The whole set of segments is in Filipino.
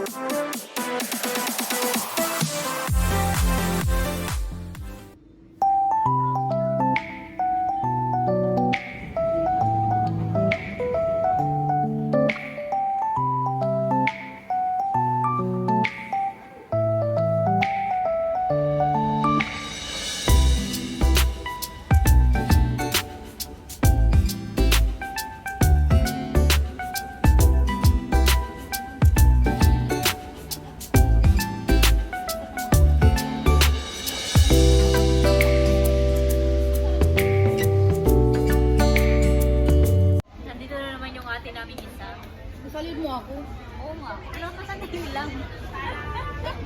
Música lang.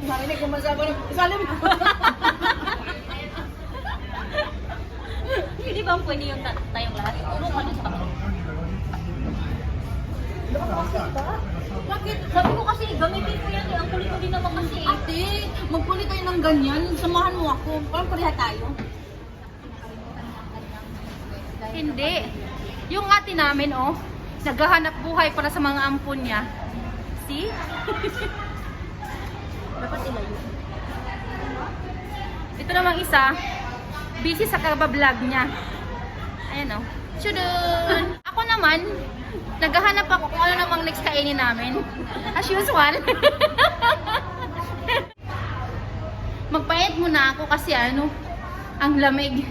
Marinig ko masabi ng isalid mo. Hindi ba pwede yung ta- tayong lahat? Ano ka sa kamay? Bakit? Sabi ko kasi, gamitin ko yan. eh. Ang kulit ko din naman kasi. eh. Ate, magpuli tayo ng ganyan. Samahan mo ako. Parang pareha tayo. Hindi. Yung ate namin, oh, naghahanap buhay para sa mga ampon niya. See? Ito namang isa, busy sa kabablog niya. Ayan, oh. Chudun! Ako naman, naghahanap ako kung ano namang next kainin namin. As usual. Magpayat muna ako kasi ano, ang lamig.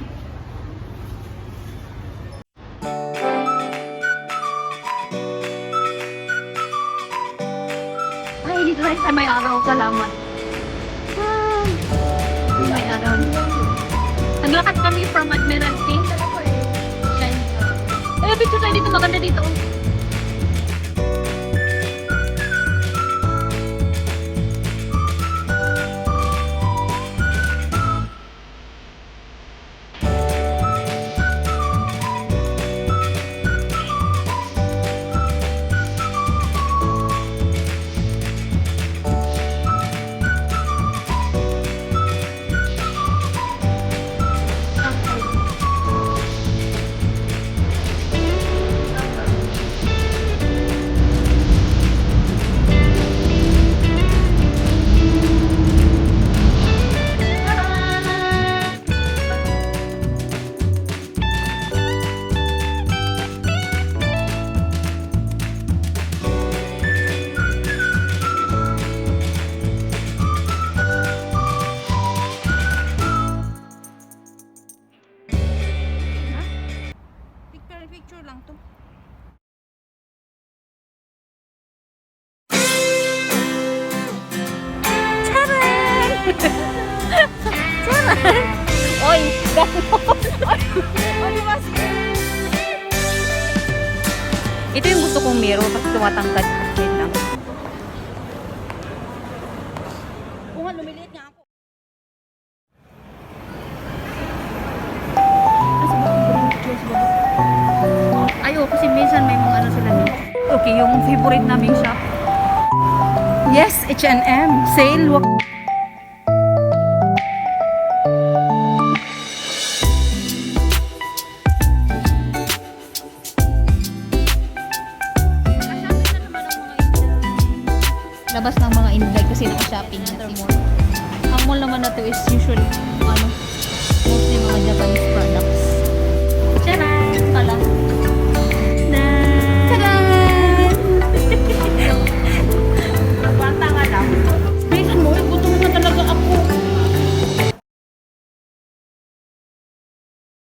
Ay, dito tayo sa may araw. Salamat. Naglakad kami from Admiralty. Eh, picture tayo dito. Maganda dito. Picture lang to. Oy, Ito yung gusto kong mirror kasi tumatangkad. Wait lang. Nga, lumiliit Okay, yung favorite naming shop. Yes, H&M. Sale. Labas ng mga inday kasi naka-shopping na Ang mall naman na to is usually, ano, mostly mga Japanese.